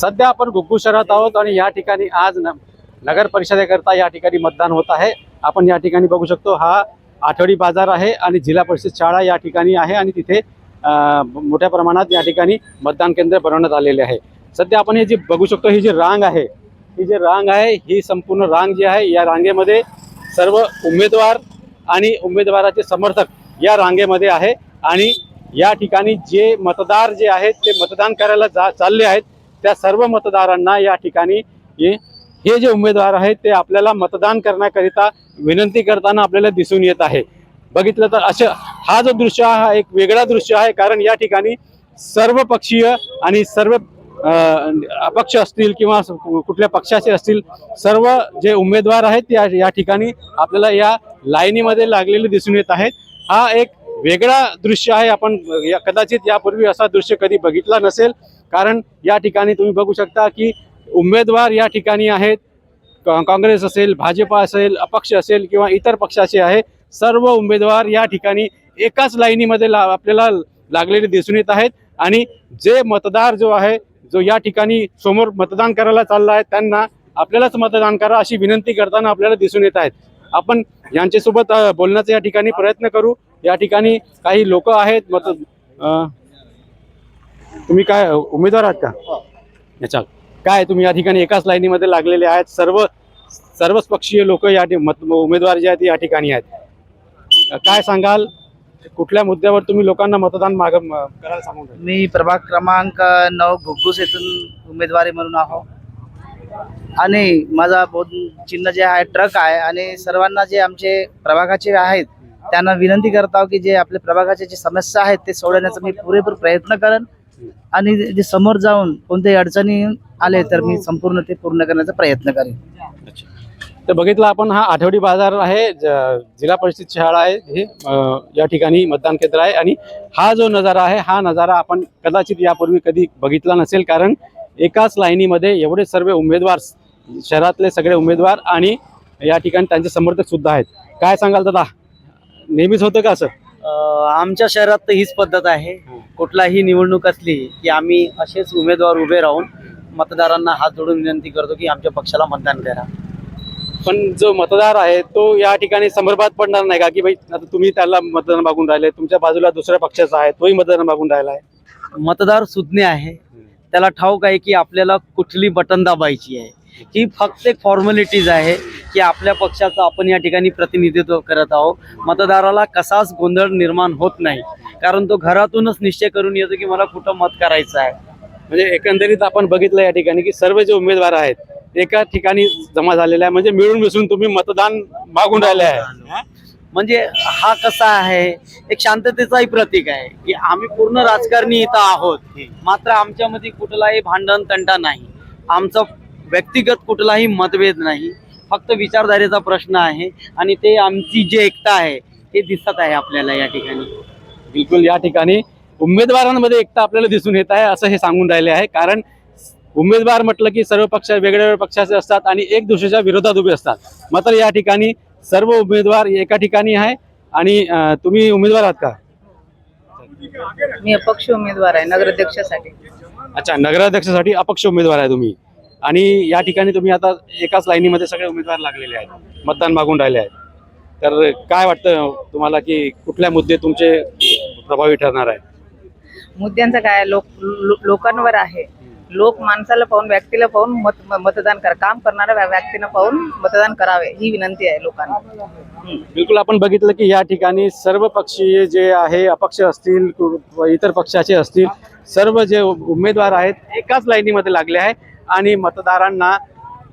सध्या आपण गुग्गू शहरात आहोत आणि या ठिकाणी आज न नगर परिषदेकरता या ठिकाणी मतदान होत आहे. आपण या ठिकाणी बघू शकतो हा आठवडी बाजार आहे आणि जिल्हा परिषद शाळा या ठिकाणी आहे आणि तिथे मोठ्या प्रमाणात या ठिकाणी मतदान केंद्र बनवण्यात आलेले आहे. सध्या आपण हे जी बघू शकतो ही जी रांग आहे ही जी रांग आहे ही संपूर्ण रांग जी आहे या रांगेमध्ये सर्व उमेदवार आणि उमेदवाराचे समर्थक या रांगेमध्ये आहे. आणि या ठिकाणी जे मतदार जे आहेत ते मतदान करायला जा चालले आहेत. त्या सर्व मतदारांना या ठिकाणी हे जे उमेदवार आहेत ते आपल्याला मतदान करण्याकरिता विनंती करताना आपल्याला दिसून येत आहे. बघितलं तर असं हा जो दृश्य हा एक वेगळा दृश्य आहे कारण या ठिकाणी सर्व पक्षीय आणि सर्व अपक्ष असतील किंवा कुठल्या पक्षाचे असतील सर्व जे उमेदवार आहेत या ठिकाणी आपल्याला या लाईनीमध्ये लागलेले दिसून येत आहेत. हा एक वेगळा दृश्य आहे. आपण या कदाचित यापूर्वी असा दृश्य कधी बघितला नसेल. कारण या ठिकाणी तुम्ही बघू शकता की उमेदवार या ठिकाणी आहेत. का- काँग्रेस असेल भाजपा असेल अपक्ष असेल किंवा इतर पक्षाचे आहे. सर्व उमेदवार या ठिकाणी एकाच लाईनीमध्ये ला आपल्याला लागलेले दिसून येत आहेत. आणि जे मतदार जो आहे जो या ठिकाणी समोर मतदान करायला चालला आहे त्यांना आपल्यालाच मतदान करा अशी विनंती करताना आपल्याला दिसून येत आहेत. आपण यांच्यासोबत बोलण्याचा या ठिकाणी प्रयत्न करू. या ठिकाणी काही लोक आहेत मत तुम्ही काय उमेदवार आहात का? याच्या काय तुम्ही या ठिकाणी एकाच लाईनीमध्ये लागलेले आहेत सर्व सर्वच पक्षीय लोक या मत उमेदवार जे आहेत या ठिकाणी आहेत. काय सांगाल? कुठल्या मुद्द्यावर तुम्ही लोकांना मतदान माग करायला सांगू मी प्रभाग क्रमांक नऊ घुगुस येथून उमेदवारी म्हणून आहो. आणि माझा बोध चिन्ह जे आहे ट्रक आहे आणि सर्वांना जे आमचे प्रभागाचे आहेत त्यांना विनंती करत आहो की जे आपल्या प्रभागाच्या जे समस्या आहेत ते सोडवण्याचा मी पुरेपूर प्रयत्न करेन. आणि जे समोर जाऊन कोणत्याही अडचणी आले तर मी संपूर्ण ते पूर्ण करण्याचा प्रयत्न करेन. तर बघितलं आपण हा आठवडी बाजार आहे ज- जिल्हा परिषद शाळा आहे हे या ठिकाणी मतदान केंद्र आहे. आणि हा जो नजारा आहे हा नजारा आपण कदाचित यापूर्वी कधी बघितला नसेल कारण एकाच लाईनीमध्ये एवढे सर्व उमेदवार शहरातले सगळे उमेदवार आणि या ठिकाणी त्यांचे समर्थक सुद्धा आहेत. काय सांगाल दादा? नेहमीच होतं का असं? आमच्या शहरात तर हीच पद्धत आहे. कुठलाही निवडणूक असली की आम्ही असेच उमेदवार उभे राहून मतदारांना हात जोडून विनंती करतो की आमच्या पक्षाला मतदान करा. पण जो मतदार आहे तो या ठिकाणी समर्पात पडणार नाही का? की भाई आता तुम्ही त्याला मतदान मागून राहिले तुमच्या बाजूला दुसऱ्या पक्षाचा आहे तोही मतदान मागून राहिला आहे. मतदार सुज्ञ आहे. त्याला ठाऊक आहे की आपल्याला कुठली बटन दाबायची आहे. ही फक्त एक फॉर्मॅलिटीज आहे की आपल्या पक्षाचं आपण या ठिकाणी प्रतिनिधित्व करत आहोत. मतदाराला कसाच गोंधळ निर्माण होत नाही. कारण तो घरातूनच निश्चय करून येतो की मला कुठं मत करायचं आहे. म्हणजे एकंदरीत आपण बघितलं या ठिकाणी की सर्व जे उमेदवार आहेत एका ठिकाणी जमा झालेले आहे. म्हणजे मिळून मिसळून तुम्ही मतदान मागून राहिले आहे. म्हणजे हा कसा आहे? एक शांततेचाही प्रतीक आहे की आम्ही पूर्ण राजकारणी इथं आहोत. मात्र आमच्यामध्ये कुठलाही भांडण तंटा नाही. आमचा व्यक्तिगत कुठलाही मतभेद नाही. फक्त विचारधारेचा प्रश्न आहे आणि ते आमची जी एकता आहे ते दिसत आहे आपल्याला या ठिकाणी. बिलकुल या ठिकाणी उमेदवारांमध्ये एकता आपल्याला दिसून येत आहे असं हे सांगून राहिले आहे. कारण उमेदवार म्हटलं की सर्व पक्ष वेगळ्या पक्षाचे असतात आणि एक दुसऱ्याच्या विरोधात उभे असतात. मात्र या ठिकाणी सर्व उमेदवार एका ठिकाणी आहे आणि तुम्ही उमेदवार आहात का? मी अपक्ष उमेदवार आहे नगराध्यक्षासाठी. अच्छा नगराध्यक्षासाठी अपक्ष उमेदवार आहे तुम्ही. आणि या ठिकाणी तुम्ही आता एकाच लाईनीमध्ये सगळे उमेदवार लागलेले आहेत. मतदान मागून राहिले आहेत. तर काय वाटतं तुम्हाला की कुठल्या मुद्दे तुमचे प्रभावी ठरणार आहे मुद्द्यांचं काय? आहे? लोक लो- लोकांवर आहे. लोक माणसाला पाहून व्यक्तीला पाहून मत म- मतदान करा. काम करणाऱ्या व्या- व्यक्तीला पाहून मतदान करावे. ही विनंती आहे लोकांना. बिलकुल आपण बघितलं की या ठिकाणी सर्व पक्षीय जे आहे अपक्ष असतील कु- इतर पक्षाचे असतील सर्व जे उमेदवार आहेत एकाच लाईनीमध्ये लागले आहे आणि मतदारांना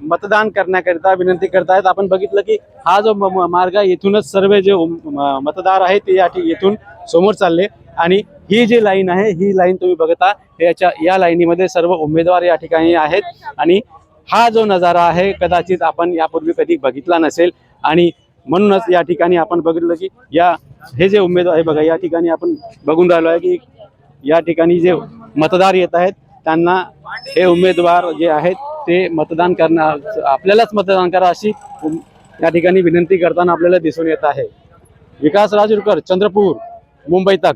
मतदान करण्याकरिता विनंती करतायत. आपण बघितलं की हा जो म- मार्ग आहे इथूनच सर्व जे उम- मतदार आहेत ते या येथून समोर चालले. आणि ही जी लाईन आहे ही लाईन तुम्ही बघता याच्या या लाईनीमध्ये सर्व उमेदवार या ठिकाणी आहेत. आणि हा जो नजारा आहे कदाचित आपण यापूर्वी कधी बघितला नसेल. आणि म्हणूनच या ठिकाणी आपण बघितलं की या हे जे उमेदवार आहे बघा या ठिकाणी आपण बघून राहिलो आहे की या ठिकाणी जे मतदार येत आहेत त्यांना हे उमेदवार जे आहेत ते मतदान करणार आपल्यालाच मतदान करा अशी या ठिकाणी विनंती करताना आपल्याला दिसून येत आहे. विकास राजूरकर चंद्रपूर मुंबई तक.